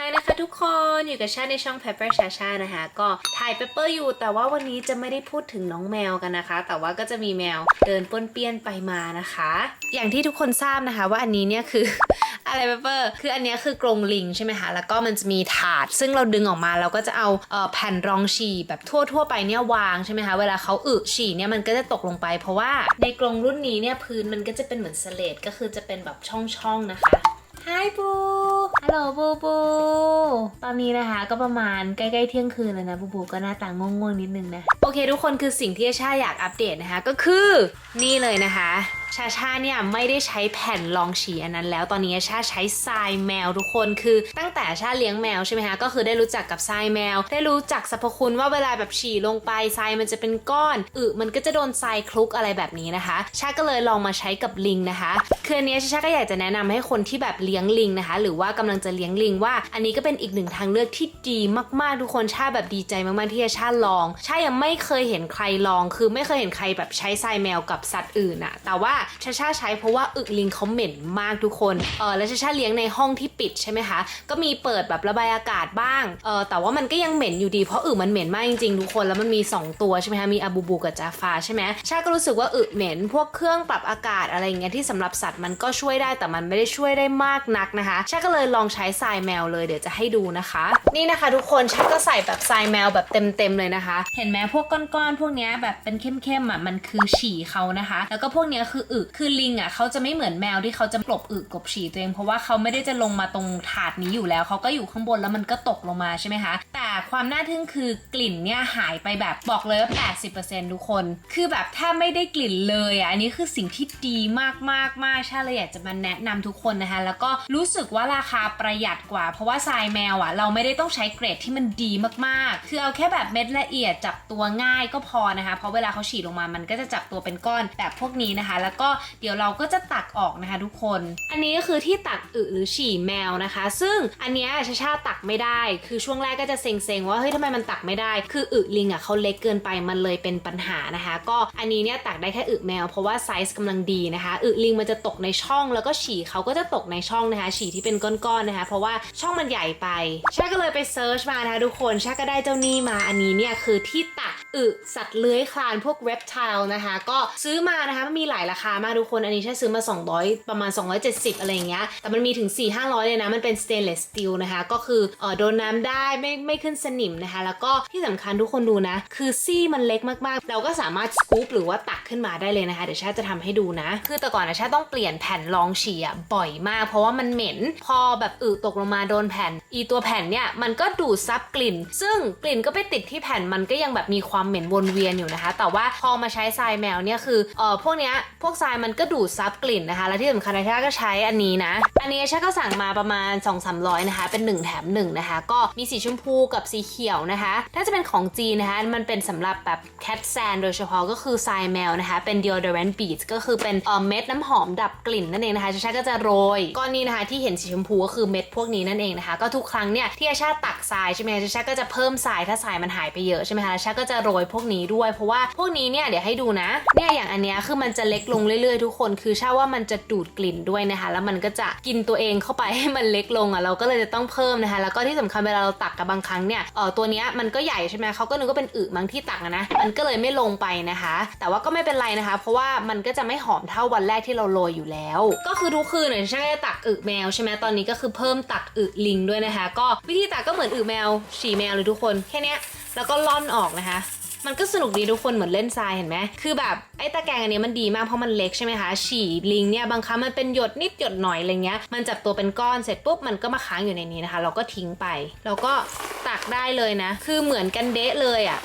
ฮนะคะทุกคนอยู่กับชาในช่อง Pepper ชาชานะคะก็ถ่าย Pepper อยู่ แต่ว่าวันนี้จะไม่ได้พูดถึงน้องแมวกันนะคะ แต่ว่าก็จะมีแมวเดินป้นเปี้ยนไปมานะคะ อย่างที่ทุกคนทราบนะคะ ว่าอันนี้เนี่ยคือ อะไร Pepper คืออันนี้คือกรงลิงใช่ไหมคะแล้วก็มันจะมีถาด ซึ่งเราดึงออกมาเราก็จะเอาเอ่อแผ่นรองฉี่แบบทั่วๆไปเนี่ยวางใช่ไหมคะเวลาเขาอึฉี่เนี่ยมันก็จะตกลงไป เพราะว่าในกรงรุ่นนี้เนี่ยพื้นมันก็จะเป็นเหมือนสเลดก็คือจะเป็นแบบช่องๆนะคะ ฮายบูฮัลโหลบูบู ตอนนี้นะคะ ก็ประมาณใกล้ๆเที่ยงคืนแล้วนะบูบูก็หน้าตาง่วงๆนิดนึงนะ โอเค ทุกคนคือสิ่งที่ชาอยากอัปเดตนะคะ ก็คือนี่เลยนะคะ ชาชาเนี่ยไม่ได้ใช้แผ่นรองฉี่อันนั้นแล้วตอนนี้ชาใช้ทรายแมวทุกคนคือ ตั้งแต่ชาเลี้ยงแมวใช่ไหมคะก็คือได้รู้จักกับทรายแมว ได้รู้จักสรรพคุณว่าเวลาแบบฉี่ลงไปทรายมันจะเป็นก้อนอึมันก็จะโดนทรายคลุกอะไรแบบนี้นะคะ ชาก็เลยลองมาใช้กับลิงนะคะคืออันนี้ยชาก็อยากจะแนะนำให้คนที่แบบเลี้ยงลิงนะคะ หรือว่ากำลังจะเลี้ยงลิงว่า อันนี้ก็เป็นอีกหนึ่งทางเลือกที่ดีมากๆทุกคนชาแบบดีใจมากๆที่ชาลองชายังไม่เคยเห็นใครลอง คือไม่เคยเห็นใครแบบใช้ทรายแมวกับสัตว์อื่นอะแต่ว่าชาชาใช้เพราะว่าอึลิงเขาเหม็นมากทุกคนเออแล้วชาชาเลี้ยงในห้องที่ปิดใช่ไหมคะ ก็มีเปิดแบบระบายอากาศบ้างเออแต่ว่ามันก็ยังเหม็นอยู่ดีเพราะอึมันเหม็นมากจริงๆทุกคนแล้วมันมี 2 ตัวใช่ไหมคะมีอาบูบูกับจาฟาใช่ไหมชาก็รู้สึกว่าอึเหม็น พวกเครื่องปรับอากาศอะไรเงี้ยที่สำหรับสัตว์มันก็ช่วยได้แต่มันไม่ได้ช่วยได้มากนักนะคะชาก็เลยลองใช้ทรายแมวเลยเดี๋ยวจะให้ดูนะคะ นี่นะคะ ทุกคนชาก็ใส่แบบทรายแมวแบบเต็มๆเลยนะคะ เห็นไหมพวกก้อนๆพวกเนี้ยแบบเป็นเข้มๆอะมันคือฉี่เขานะคะ แล้วก็พวกเนี้ยคืออึคือลิงอะเขาจะไม่เหมือนแมวที่เขาจะกลบอึกลบฉี่ตัวเอง เพราะว่าเขาไม่ได้จะลงมาตรงถาดนี้อยู่แล้วเขาก็อยู่ข้างบนแล้วมันก็ตกลงมาใช่ไหมคะ แต่ความน่าทึ่งคือกลิ่นเนี่ยหายไปแบบบอกเลยว่า80%ทุกคน คือแบบถ้าไม่ได้กลิ่นเลยอะอันนี้คือสิ่งที่ดีมากมากมากชาเลยอยากจะมาแนะนำทุกคนนะคะ แล้วก็รู้สึกว่าราคาประหยัดกว่า เพราะว่าทรายแมวอะเราไม่ได้ต้องใช้เกรดที่มันดีมากๆ คือเอาแค่แบบเม็ดละเอียดจับตัวง่ายก็พอนะคะ เพราะเวลาเขาฉีดลงมามันก็จะจับตัวเป็นก้อนแบบพวกนี้นะคะ แล้วก็เดี๋ยวเราก็จะตักออกนะคะทุกคน อันนี้ก็คือที่ตักอึหรือฉี่แมวนะคะ ซึ่งอันเนี้ยชาชาตักไม่ได้ คือช่วงแรกก็จะเซ็งๆว่าเฮ้ยทำไมมันตักไม่ได้ คืออึลิงอะเขาเล็กเกินไปมันเลยเป็นปัญหานะคะ ก็อันนี้เนี่ยตักได้แค่อึแมว เพราะว่าไซส์กำลังดีนะคะอึลิงมันจะตกในช่องแล้วก็ฉี่เขาก็จะตกในช่องนะคะ ฉี่ที่เป็นก้อนๆนะคะ เพราะว่าช่องมันใหญ่ไปชาก็เลยไปเซิร์ชมานะคะทุกคนชาก็ได้เจ้านี่มาอันนี้เนี่ยคือที่ตักอึสัตว์เลื้อยคลานพวกเรปไทลนะคะ ก็ซื้อมานะคะมันมีหลายราคามากทุกคนอันนี้ชาซื้อมา 200 ประมาณ 270 อะไรอย่างเงี้ยแต่มันมีถึง 4 500 เลยนะ มันเป็นสเตนเลสสตีลนะคะ ก็คือเออโดนน้ำได้ไม่ไม่ขึ้นสนิมนะคะ แล้วก็ที่สำคัญทุกคนดูนะ คือซี่มันเล็กมากๆ เราก็สามารถสกู๊ปหรือว่าตักขึ้นมาได้เลยนะคะ เดี๋ยวชาจะทำให้ดูนะ คือแต่ก่อนนะชาต้องเปลี่ยนแผ่นรองฉี่อะบ่อยมาก เพราะว่ามันเหม็นพอแบบอึตกลงมาโดนแผ่น อีตัวแผ่นเนี่ยมันก็ดูดซับกลิ่น ซึ่งกลิ่นก็ไปติดที่แผ่นมันก็ยังแบบมีความเหม็นวนเวียนอยู่นะคะ แต่ว่าพอมาใช้ทรายแมวเนี่ยคือเออพวกเนี้ยพวกทรายมันก็ดูดซับกลิ่นนะคะ และที่สำคัญนะชาก็ใช้อันนี้นะ อันนี้ชาก็สั่งมาประมาณ 2 3 0 0นะคะ เป็น 1 แถม1นะคะ ก็มีสีชมพูกับสีเขียวนะคะ ถ้าจะเป็นของจีนนะคะ มันเป็นสำหรับแบบ cat sand โดยเฉพาะก็คือทรายแมวนะคะ เป็น deodorant beads ก็คือเป็นเม็ดน้ำหอมดับกลิ่นนั่นเองนะคะชาก็จะโรยก้อนนี้นะคะที่เห็นสีชมพูก็คือเม็ดพวกนี้นั่นเองนะคะ ก็ทุกครั้งเนี่ยที่อชาตักทรายใช่ไหมคะชาก็จะเพิ่มทรายถ้าทรายมันหายไปเยอะใช่ไหมคะชาก็จะโรยพวกนี้ด้วย เพราะว่าพวกนี้เนี่ยเดี๋ยวให้ดูนะเนี่ยอย่างอันเนี้ยคือมันจะเล็กลงเรื่อยๆ ทุกคนคือชาว่ามันจะดูดกลิ่นด้วยนะคะ แล้วมันก็จะกินตัวเองเข้าไปให้มันเล็กลงอะเราก็เลยจะต้องเพิ่มนะคะ แล้วก็ที่สำคัญเวลาเราตักกับบางครั้งเนี่ยเออตัวเนี้ยมันก็ใหญ่ใช่ไหมเขาก็นึกว่าเป็นอึมั้งที่ตักนะมันก็เลยไม่ลงไปนะคะ แต่ว่าก็ไม่เป็นไรนะคะ เพราะว่ามันก็จะไม่หอมเท่าวันแรกที่เราโรยอยู่แล้ว ก็คือทุกคืนเนี่ยชาก็จะตักอึแมวใช่ไหมตอนนี้ก็คือเพิ่มตักอึลิงด้วยนะคะ ก็วิธีตักก็เหมือนอึแมวฉี่แมวเลยทุกคนแค่นี้แล้วก็ล่อนออกนะคะ มันก็สนุกดีทุกคนเหมือนเล่นทรายเห็นไหมคือแบบไอ้ตะแกรงอันนี้มันดีมากเพราะมันเล็กใช่ไหมคะฉี่ลิงเนี่ยบางครั้งมันเป็นหยดนิดหยดหน่อยอะไรเงี้ยมันจับตัวเป็นก้อนเสร็จปุ๊บมันก็มาค้างอยู่ในนี้นะคะ เราก็ทิ้งไปแล้วก็ตักได้เลยนะ คือเหมือนกันเดะเลยอะ่ะ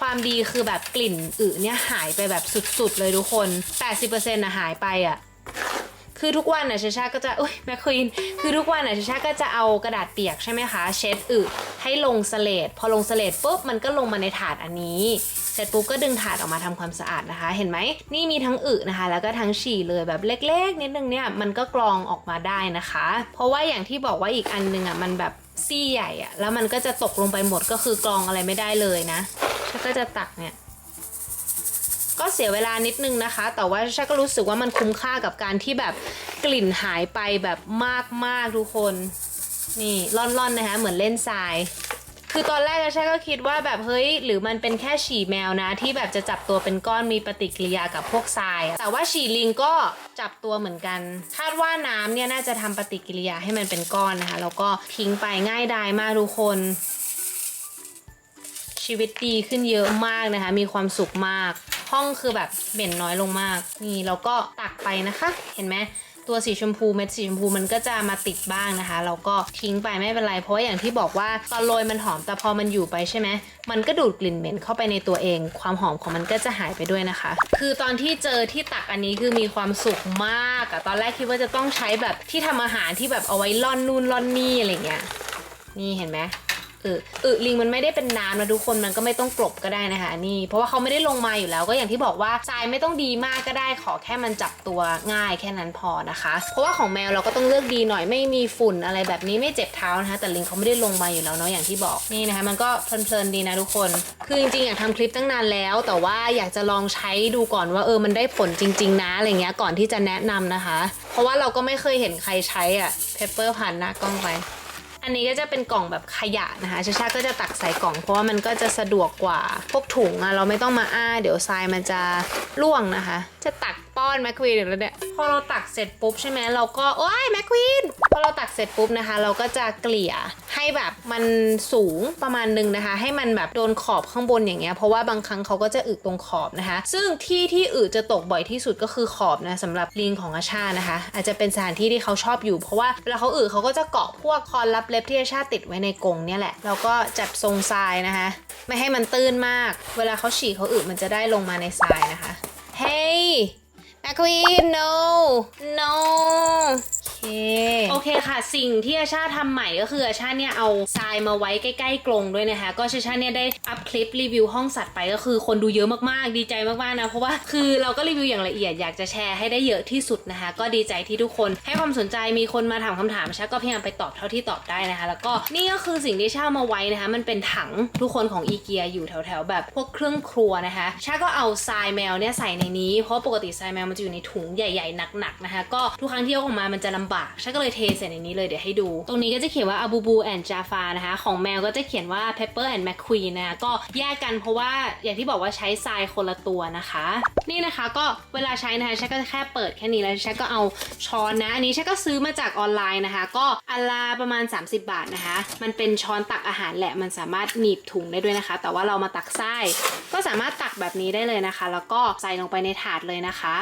ความดีคือแบบกลิ่นอึเนี่ยหายไปแบบสุดๆเลยทุกคน 80%นะหายไปอะ่ะ คือทุกวันน่ะชาชาก็จะอุ้ยแมคควีนคือทุกวันน่ะชาชาก็จะเอากระดาษเปียกใช่ไหมคะ เช็ดอึให้ลงสเลดพอลงสเลดปุ๊บมันก็ลงมาในถาดอันนี้ เสร็จปุ๊บก็ดึงถาดออกมาทำความสะอาดนะคะ เห็นไหมนี่มีทั้งอึนะคะ แล้วก็ทั้งฉี่เลยแบบเล็กๆ นิดนึงเนี่ยมันก็กรองออกมาได้นะคะ เพราะว่าอย่างที่บอกว่าอีกอันนึงอะมันแบบซี่ใหญ่อะแล้วมันก็จะตกลงไปหมดก็คือกรองอะไรไม่ได้เลยนะแล้วก็จะตักเนี่ย ก็เสียเวลานิดนึงนะคะ แต่ว่าชาก็รู้สึกว่ามันคุ้มค่ากับการที่แบบกลิ่นหายไปแบบมากๆทุกคน นี่ล่อนๆนะคะเหมือนเล่นทรายคือตอนแรกอะชาก็คิดว่าแบบเฮ้ยหรือมันเป็นแค่ฉี่แมวนะ ที่แบบจะจับตัวเป็นก้อนมีปฏิกิริยากับพวกทราย แต่ว่าฉี่ลิงก็จับตัวเหมือนกัน คาดว่าน้ำเนี่ยน่าจะทำปฏิกิริยาให้มันเป็นก้อนนะคะแล้วก็ทิ้งไปง่ายดายมากทุกคน ชีวิตดีขึ้นเยอะมากนะคะ มีความสุขมาก ห้องคือแบบเหม็นน้อยลงมาก นี่เราก็ตักไปนะคะ เห็นไหมตัวสีชมพูเม็ดสีชมพูมันก็จะมาติดบ้างนะคะ เราก็ทิ้งไปไม่เป็นไรเพราะอย่างที่บอกว่าตอนโรยมันหอมแต่พอมันอยู่ไปใช่ไหมมันก็ดูดกลิ่นเหม็นเข้าไปในตัวเอง ความหอมของมันก็จะหายไปด้วยนะคะ คือตอนที่เจอที่ตักอันนี้คือมีความสุขมากอะตอนแรกคิดว่าจะต้องใช้แบบที่ทำอาหารที่แบบเอาไว้ล่อนนู่นล่อนนี่อะไรเงี้ยนี่เห็นไหม ออเออลิงมันไม่ได้เป็นน้ำนะทุกคนมันก็ไม่ต้องกลบก็ได้นะคะนี่ เพราะว่าเขาไม่ได้ลงมาอยู่แล้วก็อย่างที่บอกว่าทรายไม่ต้องดีมากก็ได้ขอแค่มันจับตัวง่ายแค่นั้นพอนะคะ เพราะว่าของแมวเราก็ต้องเลือกดีหน่อยไม่มีฝุ่นอะไรแบบนี้ไม่เจ็บเท้านะคะ แต่ลิงเขาไม่ได้ลงมาอยู่แล้วเนาะอย่างที่บอกนี่นะคะ มันก็เพลินๆดีนะทุกคน คือจริงๆอยากทำคลิปตั้งนานแล้ว แต่ว่าอยากจะลองใช้ดูก่อนว่าเออมันได้ผลจริง ๆ นะอะไรเงี้ยก่อนที่จะแนะนำนะคะ เพราะว่าเราก็ไม่เคยเห็นใครใช้อะเพปเปอร์ผ่านหน้ากล้องไป อันนี้ก็จะเป็นกล่องแบบขยะนะคะชาชาก็จะตักใส่กล่องเพราะว่ามันก็จะสะดวกกว่าพวกถุงอะเราไม่ต้องมาอ้า เดี๋ยวทรายมันจะร่วงนะคะ จะตัก ป้อนแมคควีนแล้วเนี่ยพอเราตักเสร็จปุ๊บใช่ไหมเราก็โอ้ยแมคควีนพอเราตักเสร็จปุ๊บนะคะ เราก็จะเกลี่ยให้แบบมันสูงประมาณหนึงนะคะ ให้มันแบบโดนขอบข้างบนอย่างเงี้ยเพราะว่าบางครั้งเขาก็จะอึตรงขอบนะคะ ซึ่งที่ที่อึจะตกบ่อยที่สุดก็คือขอบนะสำหรับลิงของอาชานะคะ อาจจะเป็นสถานที่ที่เขาชอบอยู่ เพราะว่าเวลาเขาอึเขาก็จะเกาะพวกคอนรับเล็บที่อาชาติดไว้ในกรงเนี่ยแหละเราก็จัดทรงทรายนะคะ ไม่ให้มันตื้นมาก เวลาเขาฉี่เขาอึมันจะได้ลงมาในทรายนะคะ เฮ้ย แมคควีน no no โอเค โอเคค่ะ สิ่งที่อาชาทำใหม่ก็คืออาชาเนี่ยเอาทรายมาไว้ใกล้ๆกรงด้วยนะคะ ก็ชาชาเนี่ยได้อัพคลิปรีวิวห้องสัตว์ไปก็คือคนดูเยอะมากๆ ดีใจมากๆนะ เพราะว่าคือเราก็รีวิวอย่างละเอียดอยากจะแชร์ให้ได้เยอะที่สุดนะคะ ก็ดีใจที่ทุกคนให้ความสนใจมีคนมาถามคำถามชาก็พยายามไปตอบเท่าที่ตอบได้นะคะ แล้วก็นี่ก็คือสิ่งที่ชาเอามาไว้นะคะ มันเป็นถังทุกคนของอีเกียอยู่แถวๆแบบพวกเครื่องครัวนะคะชาก็เอาทรายแมวเนี่ยใส่ในนี้เพราะปกติทรายแมวมันจะอยู่ในถุงใหญ่ๆหนักๆนะคะ ก็ทุกครั้งที่เอาออกมามันจะลำบากชาก็เลยเทใส่ในนี้เลยเดี๋ยวให้ดู ตรงนี้ก็จะเขียนว่า Abu Bu and Jaffa นะคะ ของแมวก็จะเขียนว่า Pepper and McQueen นะคะก็แยกกันเพราะว่าอย่างที่บอกว่าใช้ทรายคนละตัวนะคะ นี่นะคะก็เวลาใช้นะคะฉันก็แค่เปิดแค่นี้แล้วฉันก็เอาช้อนนะอันนี้ฉันก็ซื้อมาจากออนไลน์นะคะ ก็อันละประมาณ 30 บาทนะคะ มันเป็นช้อนตักอาหารแหละมันสามารถหนีบถุงได้ด้วยนะคะ แต่ว่าเรามาตักไส้ก็สามารถตักแบบนี้ได้เลยนะคะ แล้วก็ใส่ลงไปในถาดเลยนะคะ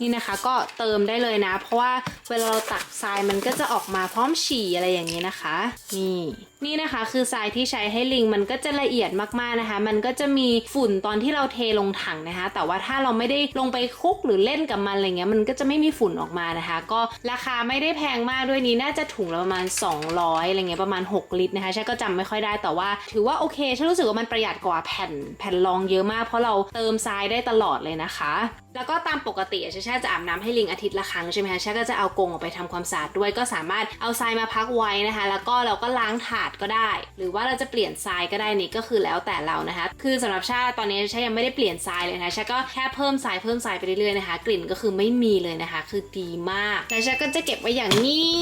นี่นะคะก็เติมได้เลยนะ เพราะว่าเวลาเราตักทรายมันก็จะออกมาพร้อมฉี่อะไรอย่างนี้นะคะ นี่นี่นะคะคือทรายที่ใช้ให้ลิงมันก็จะละเอียดมากๆนะคะ มันก็จะมีฝุ่นตอนที่เราเทลงถังนะคะ แต่ว่าถ้าเราไม่ได้ลงไปคุกหรือเล่นกับมันอะไรเงี้ยมันก็จะไม่มีฝุ่นออกมานะคะ ก็ราคาไม่ได้แพงมากด้วยนี้น่าจะถุงละประมาณ 200อะไรเงี้ยประมาณ 6 ลิตรนะคะฉันก็จำไม่ค่อยได้แต่ว่า ถือว่าโอเคฉันรู้สึกว่ามันประหยัดกว่าแผ่นแผ่นรองเยอะมาก เพราะเราเติมทรายได้ตลอดเลยนะคะ แล้วก็ตามปกติชาชาจะอาบน้ำให้ลิงอาทิตย์ละครั้งใช่ไหมคะชาก็จะเอากรงออกไปทำความสะอาดด้วยก็สามารถเอาทรายมาพักไว้นะคะ แล้วก็เราก็ล้างถาดก็ได้ หรือว่าเราจะเปลี่ยนทรายก็ได้นี่ก็คือแล้วแต่เรานะคะ คือสำหรับชาตอนนี้ชายังไม่ได้เปลี่ยนทรายเลยนะคะชาก็แค่เพิ่มทรายเพิ่มทรายไปเรื่อยๆนะคะ กลิ่นก็คือไม่มีเลยนะคะ คือดีมากและชาก็จะเก็บไว้อย่างนี้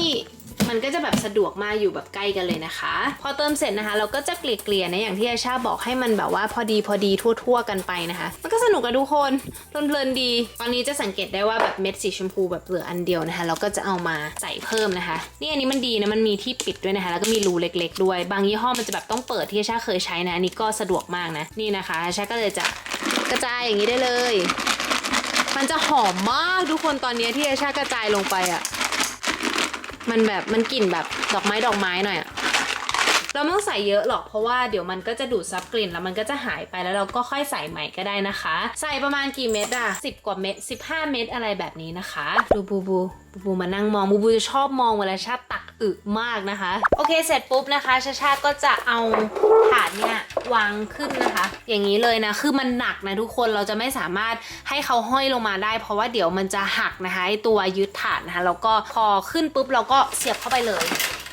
มันก็จะแบบสะดวกมากอยู่แบบใกล้กันเลยนะคะ พอเติมเสร็จนะคะ เราก็จะเกลี่ยๆนะอย่างที่อาชาบอกให้มันแบบว่าพอดีพอดีทั่ว ๆ กันไปนะคะ มันก็สนุกกับทุกคนเพลินๆดี ตอนนี้จะสังเกตได้ว่าแบบเม็ดสีชมพูแบบเหลืออันเดียวนะคะ เราก็จะเอามาใส่เพิ่มนะคะ นี่อันนี้มันดีนะมันมีที่ปิดด้วยนะคะ แล้วก็มีรูเล็ก ๆ ด้วย บางยี่ห้อมันจะแบบต้องเปิดที่อาชาเคยใช้นะอันนี้ก็สะดวกมากนะนี่นะคะอาชาก็เลยจะกระจายอย่างนี้ได้เลย มันจะหอมมากทุกคนตอนนี้ที่อาชากระจายลงไปอะ มันแบบมันกลิ่นแบบดอกไม้ดอกไม้หน่อยอะเราไม่ต้องใส่เยอะหรอกเพราะว่าเดี๋ยวมันก็จะดูดซับกลิ่นแล้วมันก็จะหายไปแล้วเราก็ค่อยใส่ใหม่ก็ได้นะคะ ใส่ประมาณกี่เม็ดอะ10กว่าเม็ด15เม็ดอะไรแบบนี้นะคะ ดูบูบูบูบูมานั่งมองบูบูจะชอบมองเวลาชาติตัก อึมากนะคะ โอเคเสร็จปุ๊บนะคะชาชาก็จะเอาถาดเนี่ยวางขึ้นนะคะ อย่างนี้เลยนะคือมันหนักนะทุกคนเราจะไม่สามารถให้เขาห้อยลงมาได้ เพราะว่าเดี๋ยวมันจะหักนะคะตัวยึดถาดนะคะแล้วก็พอขึ้นปุ๊บเราก็เสียบเข้าไปเลย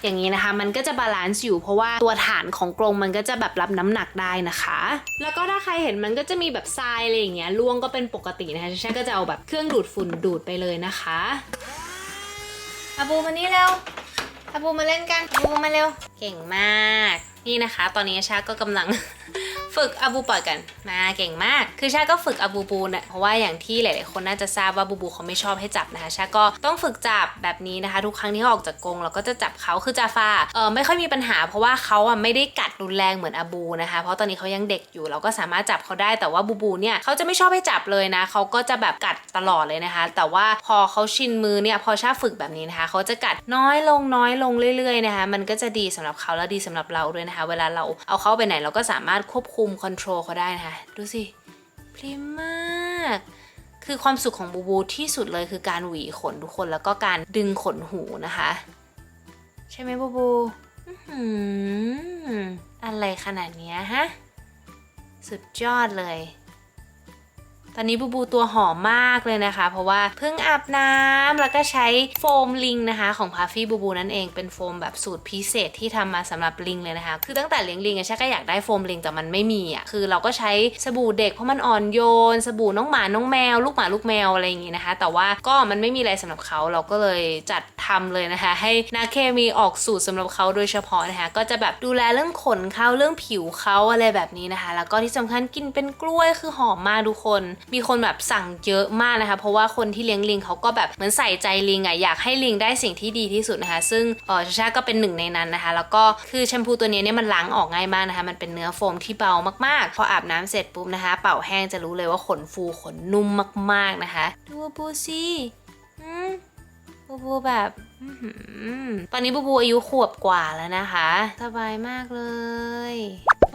อย่างนี้นะคะมันก็จะบาลานซ์อยู่เพราะว่าตัวฐานของกรงมันก็จะแบบรับน้ำหนักได้นะคะ แล้วก็ถ้าใครเห็นมันก็จะมีแบบทรายอะไรอย่างเงี้ยล่วงก็เป็นปกตินะคะฉันก็จะเอาแบบเครื่องดูดฝุ่นดูดไปเลยนะคะอาบูมานี่เร็ว อาบูมาเล่นกันอาบูมาเร็ว เก่งมาก นี่นะคะ ตอนนี้ชาก็กำลัง ฝึกอาบูปล่อยกันมาเก่งมาก คือชาก็ฝึกอาบูบูนะเพราะว่าอย่างที่หลาย ๆ คนน่าจะทราบว่าบูบูเขาไม่ชอบให้จับนะคะชาก็ต้องฝึกจับแบบนี้นะคะ ทุกครั้งที่เขาออกจากกรงเราก็จะจับเขาคือจาฟาเออไม่ค่อยมีปัญหา เพราะว่าเขาอะไม่ได้กัดรุนแรงเหมือนอาบูนะคะ เพราะตอนนี้เขายังเด็กอยู่เราก็สามารถจับเขาได้แต่ว่าบูบูเนี่ยเขาจะไม่ชอบให้จับเลยนะเขาก็จะแบบกัดตลอดเลยนะคะ แต่ว่าพอเขาชินมือเนี่ยพอชาฝึกแบบนี้นะคะเขาจะกัดน้อยลงน้อยลงเรื่อย ๆ นะคะ มันก็จะดีสำหรับเขาและดีสำหรับเราด้วยนะคะ เวลาเราเอาเขาไปไหนเราก็สามารถควบคุมคอนโทรลเขาได้นะคะ ดูสิพริมมาก คือความสุขของบูบูที่สุดเลยคือการหวีขนทุกคนแล้วก็การดึงขนหูนะคะ ใช่ไหมบูบูอื้ออะไรขนาดนี้ฮะ สุดยอดเลย ตอนนี้บูบูตัวหอมมากเลยนะคะ เพราะว่าเพิ่งอาบน้ำแล้วก็ใช้โฟมลิงนะคะ ของพาฟี่บูบูนั่นเองเป็นโฟมแบบสูตรพิเศษที่ทำมาสำหรับลิงเลยนะคะ คือตั้งแต่เลี้ยงลิงอะชักก็อยากได้โฟมลิงแต่มันไม่มีอะคือเราก็ใช้สบู่เด็กเพราะมันอ่อนโยน สบู่น้องหมาน้องแมว ลูกหมาลูกแมวอะไรอย่างงี้นะคะ แต่ว่าก็มันไม่มีอะไรสำหรับเขาเราก็เลยจัดทำเลยนะคะ ให้นาเคมีออกสูตรสำหรับเขาโดยเฉพาะนะคะ ก็จะแบบดูแลเรื่องขนเขาเรื่องผิวเขาอะไรแบบนี้นะคะ แล้วก็ที่สำคัญกินเป็นกล้วยคือหอมมากทุกคนมีคนแบบสั่งเยอะมากนะคะ เพราะว่าคนที่เลี้ยงลิงเขาก็แบบเหมือนใส่ใจลิงอะอยากให้ลิงได้สิ่งที่ดีที่สุดนะคะ ซึ่งเออชาชาก็เป็นหนึ่งในนั้นนะคะ แล้วก็คือแชมพูตัวนี้เนี่ยมันล้างออกง่ายมากนะคะ มันเป็นเนื้อโฟมที่เบามากๆ พออาบน้ำเสร็จปุ๊บนะคะ เป่าแห้งจะรู้เลยว่าขนฟูขนนุ่มมากๆนะคะดูบูสิอืมบูบูแบบอื้อหือตอนนี้บูบูอายุขวบกว่าแล้วนะคะ สบายมากเลย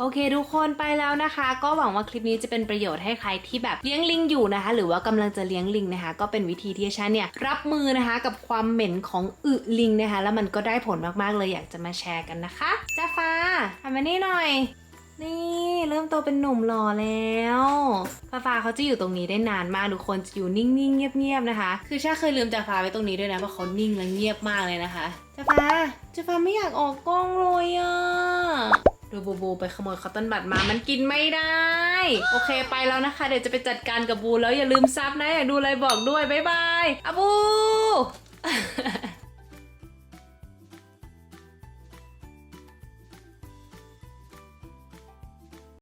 โอเค ทุกคนไปแล้วนะคะ ก็หวังว่าคลิปนี้จะเป็นประโยชน์ให้ใครที่แบบเลี้ยงลิงอยู่นะคะ หรือว่ากำลังจะเลี้ยงลิงนะคะ ก็เป็นวิธีที่ฉันเนี่ยรับมือนะคะกับความเหม็นของอึลิงนะคะ แล้วมันก็ได้ผลมากๆเลยอยากจะมาแชร์กันนะคะจ้าฟ้าทำมานี่หน่อย นี่เริ่มโตเป็นหนุ่มหล่อแล้วฟ้าฟ้าเขาจะอยู่ตรงนี้ได้นานมากทุกคนจะอยู่นิ่งๆเงียบๆนะคะ คือชาเคยลืมจาฟ้าไว้ตรงนี้ด้วยนะเพราะเขานิ่งและเงียบมากเลยนะคะจาฟ้าจาฟ้าไม่อยากออกกล้องเลยอะ ดูบูบูไปขโมยคอตตอนบัดมา มันกินไม่ได้ โอเคไปแล้วนะคะ เดี๋ยวจะไปจัดการกับบูแล้วอย่าลืมซับนะ อยากดูอะไรบอกด้วย บ๊ายบายอะบู